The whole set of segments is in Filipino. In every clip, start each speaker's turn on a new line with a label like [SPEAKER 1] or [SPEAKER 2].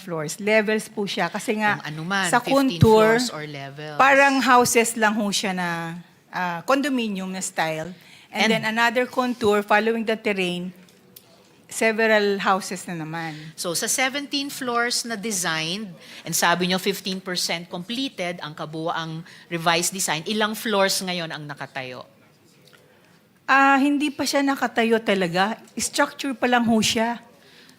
[SPEAKER 1] floors. Levels po siya kasi nga
[SPEAKER 2] Kung ano man,
[SPEAKER 1] sa
[SPEAKER 2] 15
[SPEAKER 1] contour,
[SPEAKER 2] floors or levels.
[SPEAKER 1] parang houses lang ho siya na ah, condominium na style. And,
[SPEAKER 2] And-
[SPEAKER 1] then another contour following the terrain, several houses na naman.
[SPEAKER 2] So sa 17 floors na designed, and sabi nyo 15% completed ang kabuaang revised design, ilang floors ngayon ang nakatayo?
[SPEAKER 1] Ah, hindi pa siya nakatayo talaga. Structure pa lang ho siya.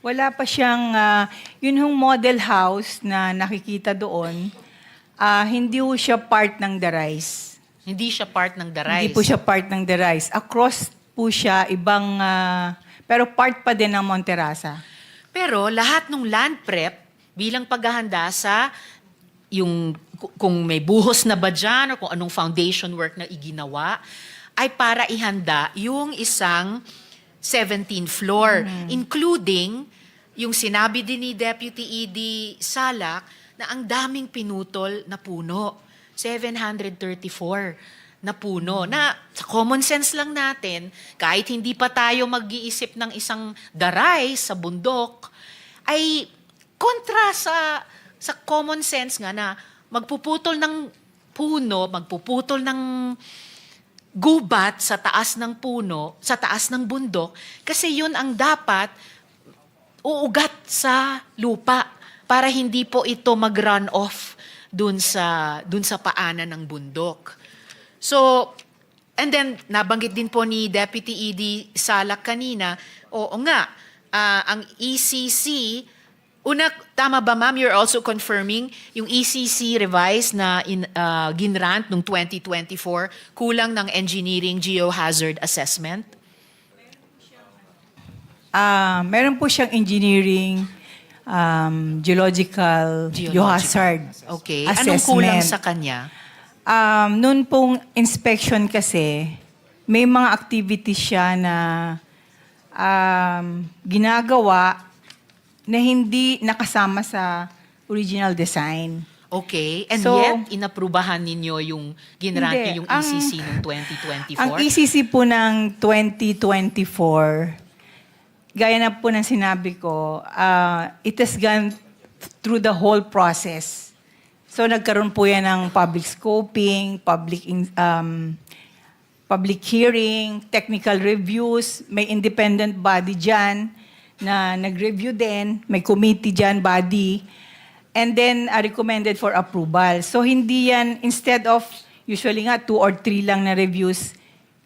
[SPEAKER 1] Wala pa siyang, ah, yun hong model house na nakikita doon, ah, hindi ho siya part ng The Rise.
[SPEAKER 2] Hindi siya part ng The Rise.
[SPEAKER 1] Hindi po siya part ng The Rise. Across po siya, ibang, ah, pero part pa din ng Monterasa.
[SPEAKER 2] Pero lahat ng land prep bilang paghahanda sa yung ku- kung may buhos na ba dyan o kung anong foundation work na iginawa, ay para ihanda yung isang 17 floor, including yung sinabi din ni Deputy ED Salak na ang daming pinutol na puno. 734 na puno. Na sa common sense lang natin, kahit hindi pa tayo mag-iisip ng isang daray sa bundok, ay kontra sa sa common sense nga na magpuputol ng puno, magpuputol ng gubat sa taas ng puno, sa taas ng bundok, kasi yun ang dapat uugat sa lupa para hindi po ito mag-run off dun sa dun sa paanan ng bundok. So, and then nabanggit din po ni Deputy ED Salak kanina, oo nga, ah, ang ECC Una, tama ba ma'am, you're also confirming yung ECC revised na in, ah, ginrant noong 2024, kulang ng engineering geohazard assessment?
[SPEAKER 1] Ah, meron po siyang engineering, um, geological,
[SPEAKER 2] Geological.
[SPEAKER 1] geohazard
[SPEAKER 2] Okay.
[SPEAKER 1] assessment.
[SPEAKER 2] Anong kulang sa kanya?
[SPEAKER 1] Um, noon pong inspection kasi, may mga activities siya na um, ginagawa na hindi nakasama sa original design.
[SPEAKER 2] Okay. And
[SPEAKER 1] So-
[SPEAKER 2] yet, inaprubahan ninyo yung ginrant yung
[SPEAKER 1] Ang-
[SPEAKER 2] ECC noong 2024?
[SPEAKER 1] Ang ECC po ng 2024, gaya na po ng sinabi ko, ah, it has gone through the whole process. So nagkaroon po yan ng public scoping, public in- um, public hearing, technical reviews, may independent body dyan na nag-review din, may committee dyan, body, and then uh, recommended for approval. So hindi yan, instead of usually nga two or three lang na reviews,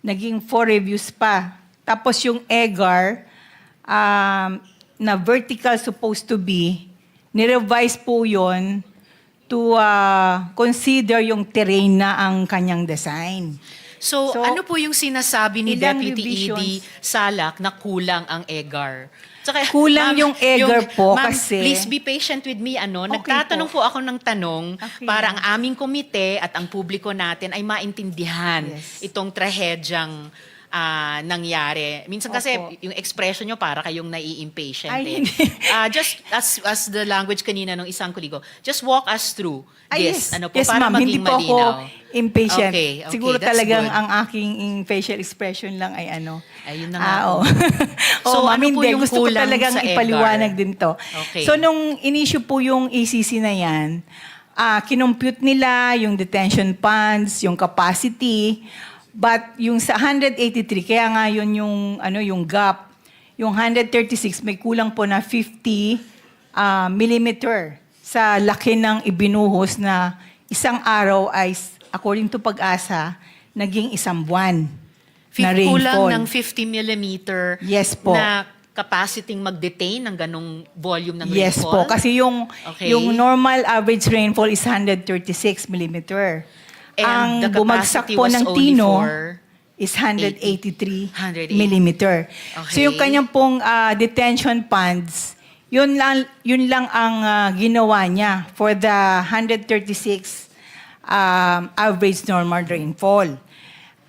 [SPEAKER 1] naging four reviews pa. Tapos yung EGAR, um, na vertical supposed to be, nirevise po yon to uh, consider yung terrain na ang kanyang design.
[SPEAKER 2] So,
[SPEAKER 1] So,
[SPEAKER 2] ano po yung sinasabi ni Deputy ED
[SPEAKER 1] revisions?
[SPEAKER 2] Salak na kulang ang EGAR? Tsaka,
[SPEAKER 1] Kulang yung EGAR po
[SPEAKER 2] ma'am,
[SPEAKER 1] kasi-
[SPEAKER 2] Please be patient with me. Ano?
[SPEAKER 1] Okay
[SPEAKER 2] Nagtatanong po. ako ng tanong
[SPEAKER 1] Okay.
[SPEAKER 2] para ang aming komite at ang publiko natin ay maintindihan
[SPEAKER 1] Yes.
[SPEAKER 2] itong trahedyang ah, nangyari. Minsan kasi
[SPEAKER 1] Opo.
[SPEAKER 2] yung expression nyo para kayong nai-impatient.
[SPEAKER 1] Ay,
[SPEAKER 2] eh. Ah, just as as the language kanina ng isang kuligo, just walk us through
[SPEAKER 1] Ay,
[SPEAKER 2] this.
[SPEAKER 1] yes.
[SPEAKER 2] Ano po,
[SPEAKER 1] yes,
[SPEAKER 2] para
[SPEAKER 1] ma'am.
[SPEAKER 2] maging
[SPEAKER 1] Hindi po ako
[SPEAKER 2] malinaw.
[SPEAKER 1] impatient.
[SPEAKER 2] Okay, okay,
[SPEAKER 1] Siguro talagang
[SPEAKER 2] good.
[SPEAKER 1] ang aking in- facial expression lang ay ano.
[SPEAKER 2] Ayun na nga
[SPEAKER 1] Ah, oo.
[SPEAKER 2] So,
[SPEAKER 1] ma'am,
[SPEAKER 2] ano po
[SPEAKER 1] hindi.
[SPEAKER 2] yung
[SPEAKER 1] Gusto ko talagang ipaliwanag din to.
[SPEAKER 2] Okay.
[SPEAKER 1] So, nung in-issue po yung ECC na yan, ah kinompute nila yung detention ponds, yung capacity, but yung sa 183, kaya nga yun yung, ano, yung gap, yung 136, may kulang po na 50 ah, millimeter sa laki ng ibinuhos na isang araw ay, according to pag-asa, naging isang buwan na
[SPEAKER 2] Fif- kulang
[SPEAKER 1] rainfall.
[SPEAKER 2] ng 50 millimeter
[SPEAKER 1] Yes po.
[SPEAKER 2] na capacity mag-detain ng ganong volume ng
[SPEAKER 1] Yes
[SPEAKER 2] rainfall?
[SPEAKER 1] po, kasi yung
[SPEAKER 2] Okay.
[SPEAKER 1] yung normal average rainfall is 136 millimeter.
[SPEAKER 2] And
[SPEAKER 1] Ang bumagsak po ng Tino is 183
[SPEAKER 2] 180.
[SPEAKER 1] millimeter. So
[SPEAKER 2] Okay.
[SPEAKER 1] yung kanyang pong ah, detention ponds, yun lang yun lang ang ah, ginawa niya for the 136 um, average normal rainfall.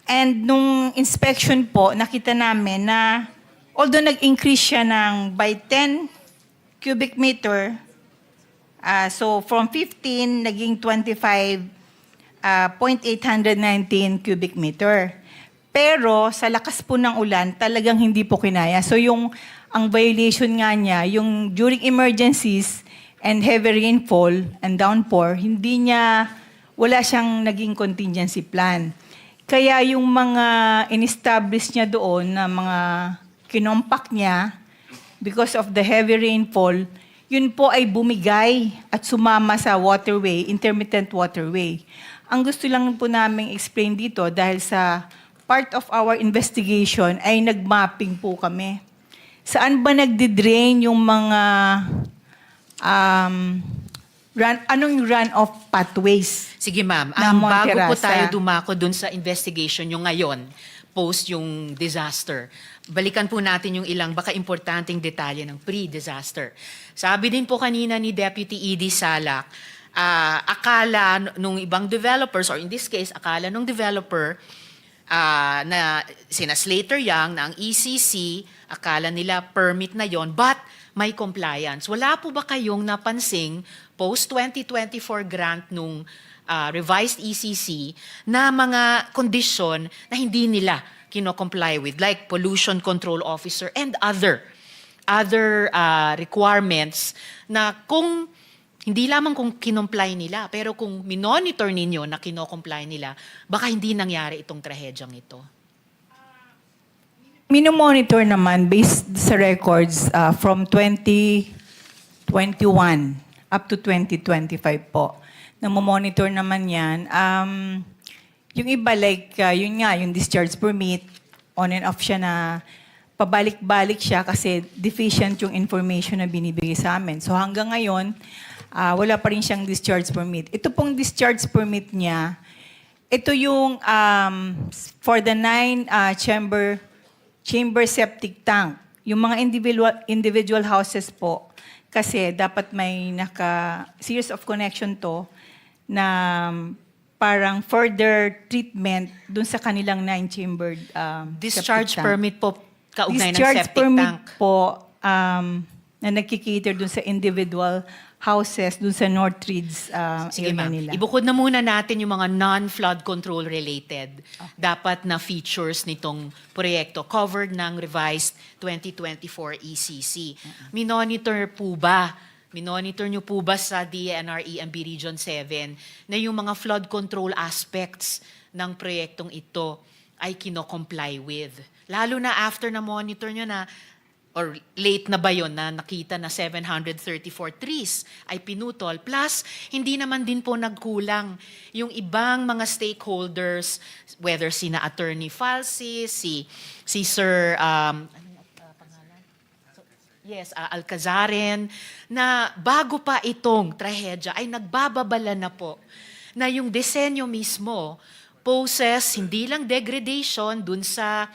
[SPEAKER 1] And nung inspection po, nakita namin na although nag-increase siya ng by 10 cubic meter, ah, so from 15 naging 25 ah, 0.819 cubic meter. Pero sa lakas po ng ulan, talagang hindi po kinaya. So yung ang violation nga niya, yung during emergencies, and heavy rainfall and downpour, hindi niya, wala siyang naging contingency plan. Kaya yung mga in-establish niya doon na mga kinompak niya, because of the heavy rainfall, yun po ay bumigay at sumama sa waterway, intermittent waterway. Ang gusto lang po namin explain dito dahil sa part of our investigation ay nagmapping po kami. Saan ba nagdi-drain yung mga um, run, anong run-off pathways?
[SPEAKER 2] Sige ma'am, ang bago po tayo dumako dun sa investigation nyo ngayon, post yung disaster, balikan po natin yung ilang baka importanteng detalye ng pre-disaster. Sabi din po kanina ni Deputy E.D. Salak, ah, akala nung ibang developers, or in this case, akala nung developer, ah, na sina Slater Young, na ang ECC, akala nila permit na yon but may compliance. Wala po ba kayong napansing post-2024 grant nung ah, revised ECC na mga condition na hindi nila kino-comply with, like pollution control officer and other other ah, requirements na kung hindi lamang kung kinomply nila, pero kung minonitor ninyo na kinocomply nila, baka hindi nangyari itong trahedyang ito.
[SPEAKER 1] Minomonitor naman based sa records uh, from 2021 up to 2025 po. Namomonitor naman yan. Um, yung iba like, uh, yun nga, yung discharge permit, on and off siya na pabalik-balik siya kasi deficient yung information na binibigay sa amin. So hanggang ngayon, ah, wala pa rin siyang discharge permit. Ito pong discharge permit niya, ito yung um, for the nine uh, chamber chamber septic tank. Yung mga individual individual houses po kasi dapat may naka series of connection to na um, parang further treatment dun sa kanilang nine chambered um,
[SPEAKER 2] Discharge
[SPEAKER 1] septic tank.
[SPEAKER 2] permit po kaugnay ng
[SPEAKER 1] Discharge
[SPEAKER 2] septic
[SPEAKER 1] permit
[SPEAKER 2] tank.
[SPEAKER 1] po um, na nagkikater dun sa individual houses dun sa North Reeds uh,
[SPEAKER 2] Sige
[SPEAKER 1] area
[SPEAKER 2] ma'am,
[SPEAKER 1] nila.
[SPEAKER 2] ibukod na muna natin yung mga non-flood control related dapat na features nitong proyekto covered ng revised 2024 ECC. Minonitor po ba, minonitor nyo po ba sa DNREMB E Region 7 na yung mga flood control aspects ng proyektong ito ay kino-comply with? Lalo na after na monitor nyo na or late na ba yon na nakita na 734 trees ay pinutol. Plus, hindi naman din po nagkulang yung ibang mga stakeholders, whether sina Attorney Falsi, si, si Sir um, ano nga, uh, pangalan? So, Yes, uh, Alcazaren, na bago pa itong trahedya ay nagbababala na po na yung disenyo mismo poses hindi lang degradation dun sa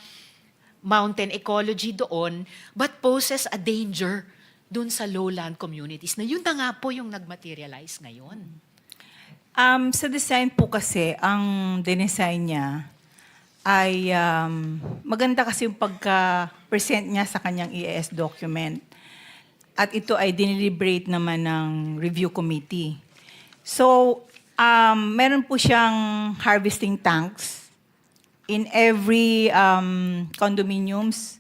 [SPEAKER 2] mountain ecology doon, but poses a danger dun sa lowland communities na yun na nga po yung nagmaterialize ngayon.
[SPEAKER 1] Um, sa design po kasi, ang dinesign niya ay um, maganda kasi yung pagka-present niya sa kanyang EAS document. At ito ay diniliberate naman ng review committee. So, um, meron po siyang harvesting tanks in every um, condominiums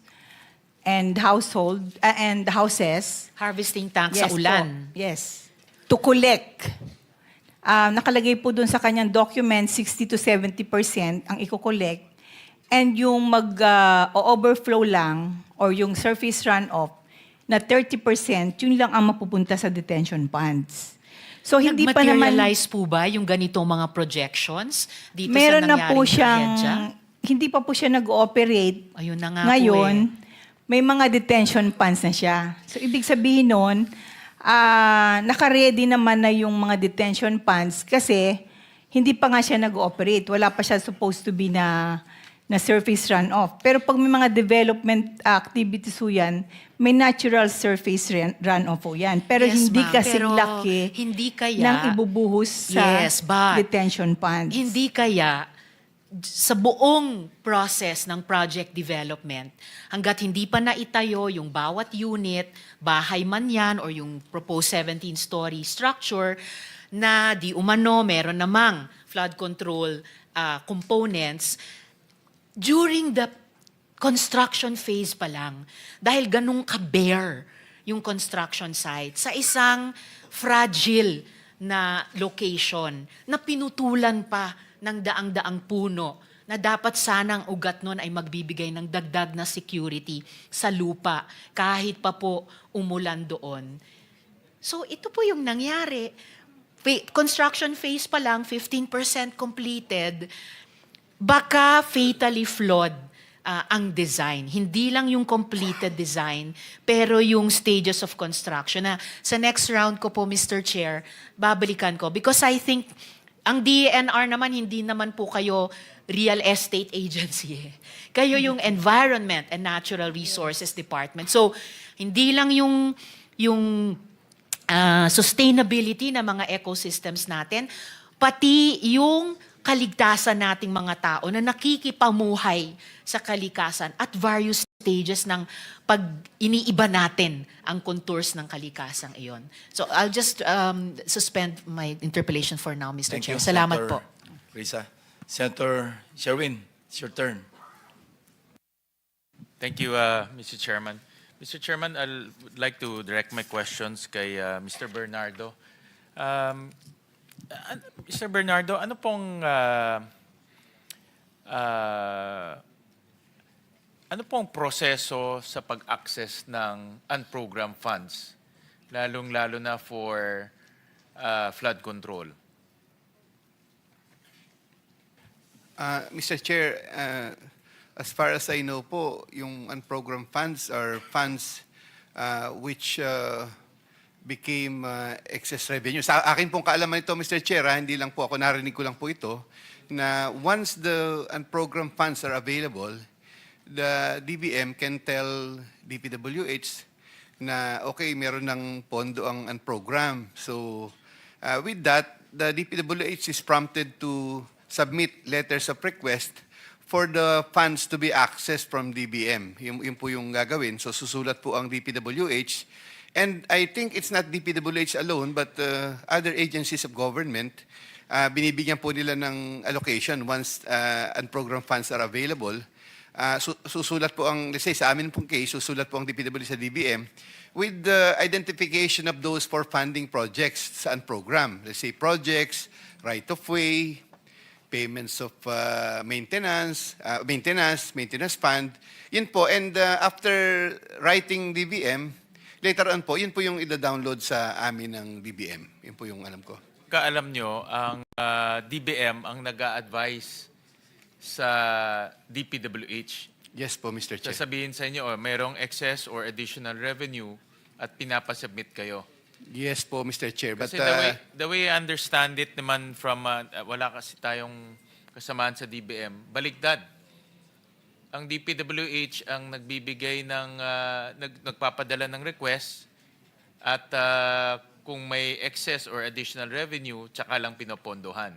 [SPEAKER 1] and household uh, and houses
[SPEAKER 2] Harvesting tank
[SPEAKER 1] Yes
[SPEAKER 2] sa
[SPEAKER 1] po.
[SPEAKER 2] ulan.
[SPEAKER 1] Yes. To collect. Ah, nakalagay po dun sa kanyang document, 60 to 70% ang i-collect. And yung mag-overflow lang or yung surface runoff na 30%, yun lang ang mapupunta sa detention ponds. So hindi pa naman
[SPEAKER 2] Nagmaterialize po ba yung ganitong mga projections dito
[SPEAKER 1] meron
[SPEAKER 2] sa
[SPEAKER 1] na
[SPEAKER 2] nangyaring
[SPEAKER 1] po siyang
[SPEAKER 2] trahedya?
[SPEAKER 1] hindi pa po siya nag-ooperate
[SPEAKER 2] Ayun na nga
[SPEAKER 1] ngayon,
[SPEAKER 2] po eh.
[SPEAKER 1] may mga detention ponds na siya. So, ibig sabihin nun, ah naka-ready naman na yung mga detention ponds kasi hindi pa nga siya nag-ooperate. Wala pa siya supposed to be na na surface runoff. Pero pag may mga development activities po yan, may natural surface run- runoff po yan. Pero
[SPEAKER 2] Yes,
[SPEAKER 1] hindi kasi laki
[SPEAKER 2] hindi kaya-
[SPEAKER 1] ng ibubuhos sa
[SPEAKER 2] Yes, but
[SPEAKER 1] detention ponds.
[SPEAKER 2] Hindi kaya sa buong process ng project development, hanggat hindi pa naitayo yung bawat unit, bahay man yan, or yung proposed 17-story structure, na di umano meron namang flood control ah, components, during the construction phase pa lang, dahil ganun ka-bare yung construction site sa isang fragile na location na pinutulan pa ng daang-daang puno na dapat sanang ugat nun ay magbibigay ng dagdag na security sa lupa kahit pa po umulan doon. So ito po yung nangyari. Construction phase pa lang, 15% completed. Baka fatally flawed ah, ang design. Hindi lang yung completed design, pero yung stages of construction. Na sa next round ko po, Mr. Chair, babalikan ko. Because I think, ang DENR naman, hindi naman po kayo real estate agency. eh. Kayo yung Environment and Natural Resources Department. So, hindi lang yung, yung ah, sustainability ng mga ecosystems natin, pati yung kaligtasan nating mga tao na nakikipamuhay sa kalikasan at various stages ng pag iniiba natin ang contours ng kalikasang iyon. So I'll just um, suspend my interpellation for now, Mr.
[SPEAKER 3] Thank
[SPEAKER 2] Chair.
[SPEAKER 3] you,
[SPEAKER 2] Salamat
[SPEAKER 3] Senator
[SPEAKER 2] po.
[SPEAKER 3] Risa. Senator Sherwin, it's your turn.
[SPEAKER 4] Thank you, uh, Mr. Chairman. Mr. Chairman, I would like to direct my questions kay uh, Mr. Bernardo. Um, an- Mr. Bernardo, ano pong uh, uh, ano pong proseso sa pag-access ng unprogrammed funds, lalong-lalo na for uh, flood control?
[SPEAKER 5] Uh, Mr. Chair, uh, as far as I know po, yung unprogrammed funds are funds uh, which uh, became uh, excess revenue. Sa akin pong kaalaman ito, Mr. Chair, ha, hindi lang po ako, narinig ko lang po ito, na once the unprogrammed funds are available, the DBM can tell DPWH na okay, meron ng pondo ang unprogram. So, uh, with that, the DPWH is prompted to submit letters of request for the funds to be accessed from DBM. Yun, yun po yung gagawin. So, susulat po ang DPWH. And I think it's not DPWH alone, but uh, other agencies of government, uh, binibigyan po nila ng allocation once uh, unprogrammed funds are available. Ah, su- susulat po ang, let's say, sa amin pong case, susulat po ang DPW sa DBM with the identification of those for funding projects sa program. Let's say projects, right-of-way, payments of uh, maintenance, uh, maintenance, maintenance fund. Yun po. And uh, after writing DBM, later on po, yun po yung ida-download sa amin ng DBM. Yun po yung alam ko.
[SPEAKER 4] Kaalam nyo, ang uh, DBM ang nag advise sa DPWH
[SPEAKER 5] Yes po, Mr. Chair.
[SPEAKER 4] sasabihin sa inyo, oh, merong excess or additional revenue at pinapasubmit kayo.
[SPEAKER 5] Yes po, Mr. Chair. But,
[SPEAKER 4] Kasi the, way,
[SPEAKER 5] uh,
[SPEAKER 4] the way I understand it naman from, uh, uh, wala kasi tayong kasamaan sa DBM, baligtad. Ang DPWH ang nagbibigay ng, uh, nag, nagpapadala ng request at uh, kung may excess or additional revenue, tsaka lang pinopondohan.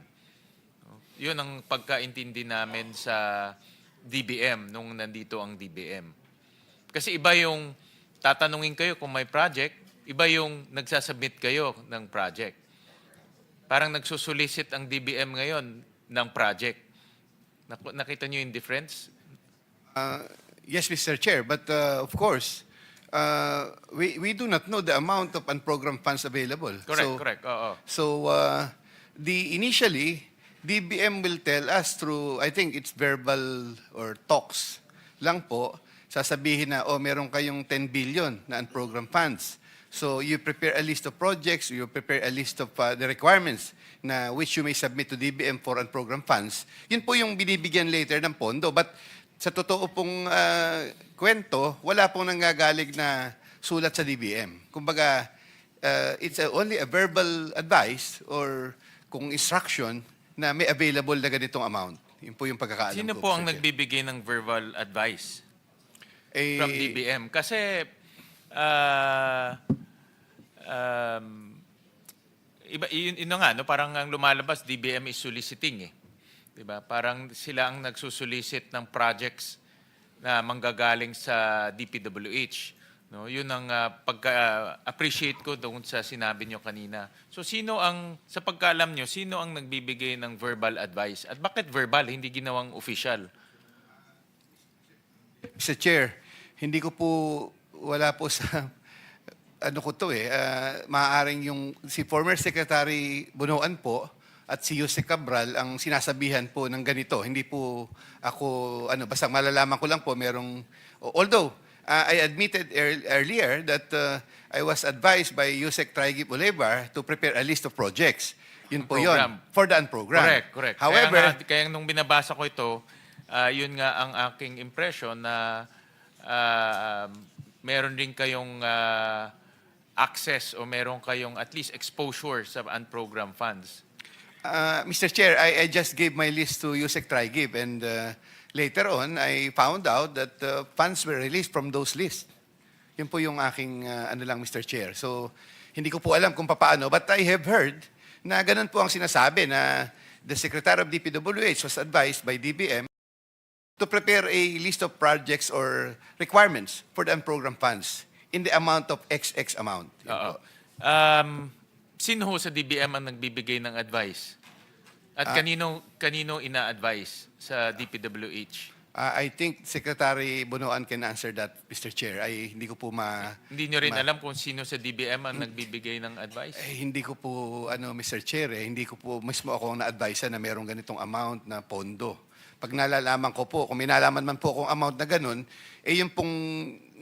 [SPEAKER 4] Yun ang pagkaintindi namin sa DBM nung nandito ang DBM. Kasi iba yung tatanungin kayo kung may project, iba yung nagsasubmit kayo ng project. Parang nagsusolicit ang DBM ngayon ng project. Nak- Nakita niyo yung difference?
[SPEAKER 5] Uh, yes, Mr. Chair, but uh, of course, uh, we, we do not know the amount of unprogrammed funds available.
[SPEAKER 4] Correct,
[SPEAKER 5] so,
[SPEAKER 4] correct. Oo.
[SPEAKER 5] So, uh, the initially, DBM will tell us through, I think it's verbal or talks lang po, sasabihin na, oh, meron kayong 10 billion na unprogrammed funds. So, you prepare a list of projects, you prepare a list of uh, the requirements na which you may submit to DBM for unprogrammed funds. Yun po yung binibigyan later ng pondo. But sa totoo pong uh, kwento, wala pong nanggagaling na sulat sa DBM. Kumbaga, uh, it's a- only a verbal advice or kung instruction na may available na ganitong amount. Yun po yung pagkakaalam
[SPEAKER 4] Sino
[SPEAKER 5] ko.
[SPEAKER 4] po ang nagbibigay ng verbal advice
[SPEAKER 5] Eh,
[SPEAKER 4] from DBM? Kasi ah, um, iba yun, yun nga no parang ang lumalabas DBM is soliciting eh. 'Di ba? Parang sila ang nagsusolicit ng projects na manggagaling sa DPWH. No, yun ang ah, pagka-appreciate ko doon sa sinabi nyo kanina. So sino ang, sa pagkaalam nyo, sino ang nagbibigay ng verbal advice? At bakit verbal, hindi ginawang official?
[SPEAKER 5] Mr. Chair, hindi ko po, wala po sa ano ko to eh, ah, maaaring yung si former Secretary Bunuan po at si Jose Cabral ang sinasabihan po ng ganito. Hindi po ako, ano, basta malalaman ko lang po merong, although ah, I admitted ear- earlier that ah, I was advised by Yusek Traigi Bolivar to prepare a list of projects. Yun po yun. For the program.
[SPEAKER 4] Correct, correct.
[SPEAKER 5] However,
[SPEAKER 4] kaya, nga, kaya nung binabasa ko ito, ah, yun nga ang aking impression na ah, meron din kayong ah, access o meron kayong at least exposure sa unprogrammed funds.
[SPEAKER 5] Uh, Mr. Chair, I, I just gave my list to Yusek Trigib and uh, later on, I found out that uh, funds were released from those lists. Yun po yung aking uh, ano lang, Mr. Chair. So, hindi ko po alam kung paano, but I have heard na ganun po ang sinasabi na the Secretary of DPWH was advised by DBM to prepare a list of projects or requirements for the unprogrammed funds in the amount of XX amount. Yun po.
[SPEAKER 4] Um, sino ho sa DBM ang nagbibigay ng advice? At kanino kanino ina-advise sa DPWH?
[SPEAKER 5] Uh, I think Secretary Bunuan can answer that, Mr. Chair. Ay hindi ko po ma
[SPEAKER 4] Hindi nyo rin
[SPEAKER 5] Ma-
[SPEAKER 4] alam kung sino sa DBM ang nagbibigay ng advice?
[SPEAKER 5] eh, hindi ko po ano Mr. Chair, eh, hindi ko po mismo ako na-advise na merong ganitong amount na pondo. Pag nalalaman ko po, kung may nalaman man po akong amount na ganun, eh yung pong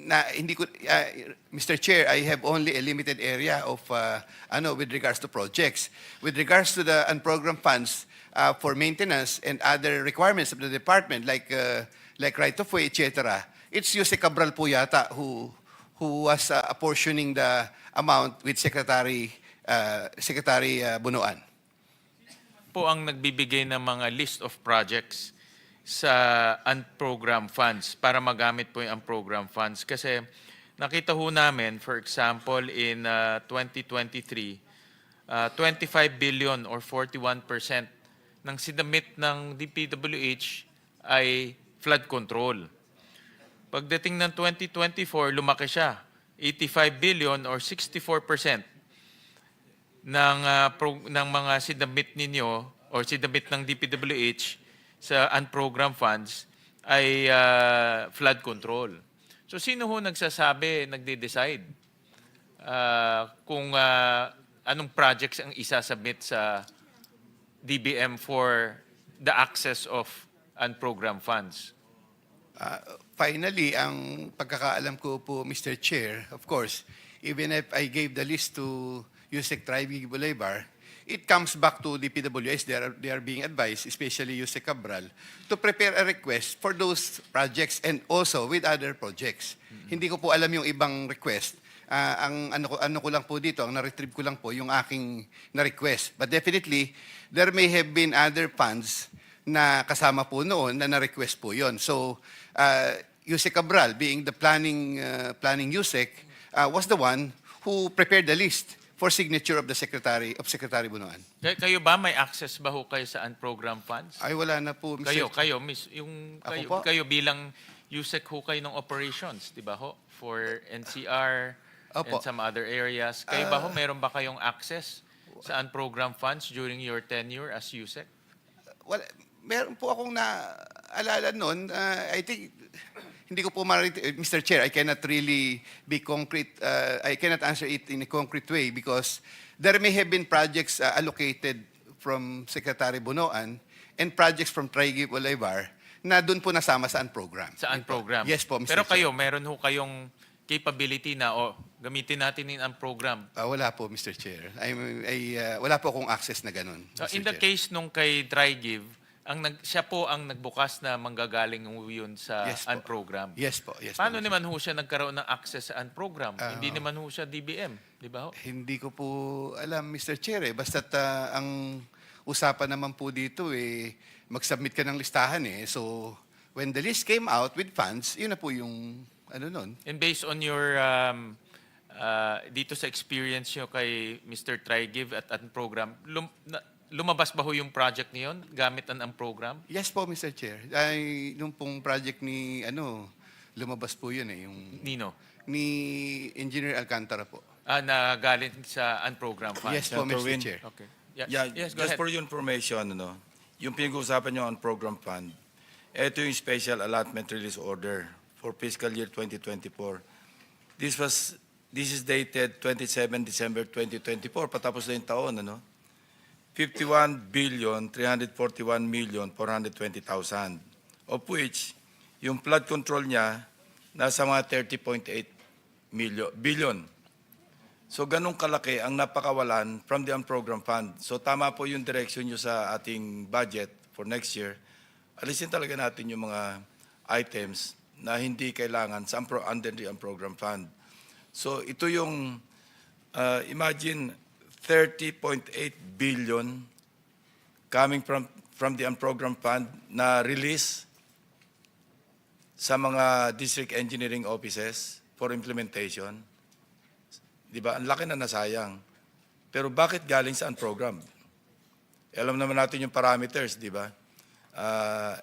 [SPEAKER 5] na hindi ko uh, Mr. Chair, I have only a limited area of uh, ano with regards to projects. With regards to the unprogrammed funds uh, for maintenance and other requirements of the department like uh, like right of way, etc. It's Jose Cabral po yata who who was uh, apportioning the amount with Secretary uh, Secretary uh, Bunuan.
[SPEAKER 4] po ang nagbibigay ng mga list of projects sa unprogrammed funds para magamit po yung unprogrammed funds. Kasi nakita ho namin, for example, in uh, 2023, uh, 25 billion or 41% ng sinamit ng DPWH ay flood control. Pagdating ng 2024, lumaki siya. 85 billion or 64% ng, ah, pro- ng mga sinabit ninyo or sinabit ng DPWH sa unprogrammed funds ay ah, flood control. So sino ho nagsasabi, nagde-decide ah, kung ah, anong projects ang isasubmit sa DBM for the access of unprogrammed funds?
[SPEAKER 5] Uh, finally, ang pagkakaalam ko po, Mr. Chair, of course, even if I gave the list to Yusek Tribe Bolivar, it comes back to the PWS. They are, they are being advised, especially Yusek Cabral, to prepare a request for those projects and also with other projects. Hindi ko po alam yung ibang request. Ah, ang ano ko, ano ko lang po dito, ang na-retrieve ko lang po yung aking na-request. But definitely, there may have been other funds na kasama po noon na na-request po yon. So, uh, Cabral, being the planning, uh, planning Yusek, uh, was the one who prepared the list for signature of the Secretary, of Secretary Bunuan.
[SPEAKER 4] Kay- Kayo ba may access ba ho kayo sa unprogrammed funds?
[SPEAKER 5] Ay, wala na po, Mr.
[SPEAKER 4] Kayo, kayo, miss, yung
[SPEAKER 5] Ako
[SPEAKER 4] kayo,
[SPEAKER 5] po?
[SPEAKER 4] kayo bilang USEC ho kayo ng operations, di ba ho? For NCR
[SPEAKER 5] Opo.
[SPEAKER 4] and some other areas. Kayo ba ho, meron ba kayong access sa unprogrammed funds during your tenure as USEC?
[SPEAKER 5] wala, meron po akong naalala noon. Uh, I think, hindi ko po marit- eh, Mr. Chair, I cannot really be concrete, uh, I cannot answer it in a concrete way because there may have been projects uh, allocated from Secretary Bunoan and projects from Traigi Bolivar na doon po nasama sa program.
[SPEAKER 4] Sa unprogrammed?
[SPEAKER 5] Yes po, Mr.
[SPEAKER 4] Pero
[SPEAKER 5] Chair.
[SPEAKER 4] kayo, meron ho kayong capability na, o gamitin natin yung unprogrammed.
[SPEAKER 5] Ah, wala po, Mr. Chair. I, I, uh, wala po akong access na ganun.
[SPEAKER 4] So
[SPEAKER 5] Mr.
[SPEAKER 4] in the
[SPEAKER 5] Chair.
[SPEAKER 4] case nung kay TryGive, ang nag, siya po ang nagbukas na manggagaling yun sa
[SPEAKER 5] Yes po.
[SPEAKER 4] unprogrammed.
[SPEAKER 5] Yes po, yes po,
[SPEAKER 4] Paano
[SPEAKER 5] Mr.
[SPEAKER 4] naman ho siya nagkaroon ng access sa unprogrammed?
[SPEAKER 5] Ah.
[SPEAKER 4] Hindi naman ho siya DBM, di ba ho?
[SPEAKER 5] Hindi ko po alam, Mr. Chair. Eh. Basta't ah, ang usapan naman po dito, eh, mag-submit ka ng listahan. Eh. So, when the list came out with funds, yun na po yung ano nun.
[SPEAKER 4] And based on your, um, uh, dito sa experience nyo kay Mr. TryGive at unprogram, lum, na, lumabas ba ho yung project niyon gamit ang unprogram?
[SPEAKER 5] Yes po, Mr. Chair. Ay, nung pong project ni, ano, lumabas po yun eh, yung
[SPEAKER 4] Nino?
[SPEAKER 5] ni Engineer Alcantara po.
[SPEAKER 4] Ah, na galing sa unprogram funds?
[SPEAKER 5] Yes po, Mr.
[SPEAKER 3] Win.
[SPEAKER 5] Chair.
[SPEAKER 4] Okay. Yeah,
[SPEAKER 3] Yeah,
[SPEAKER 4] yes, go
[SPEAKER 3] just
[SPEAKER 4] ahead.
[SPEAKER 3] for your information, ano, yung pinag-uusapan nyo on program fund, ito yung special allotment release order for fiscal year 2024. This was this is dated 27 December 2024, patapos na yung taon, ano? 51 billion 341 million 420,000 of which yung flood control niya nasa mga 30.8 million billion. So ganun kalaki ang napakawalan from the unprogrammed fund. So tama po yung direction nyo sa ating budget for next year. Alisin talaga natin yung mga items na hindi kailangan sa under the unprogrammed fund. So ito yung uh, imagine 30.8 billion coming from from the unprogrammed fund na release sa mga district engineering offices for implementation. Di ba? Ang laki na nasayang. Pero bakit galing sa unprogrammed? Eh, Alam naman natin yung parameters, di ba? Uh,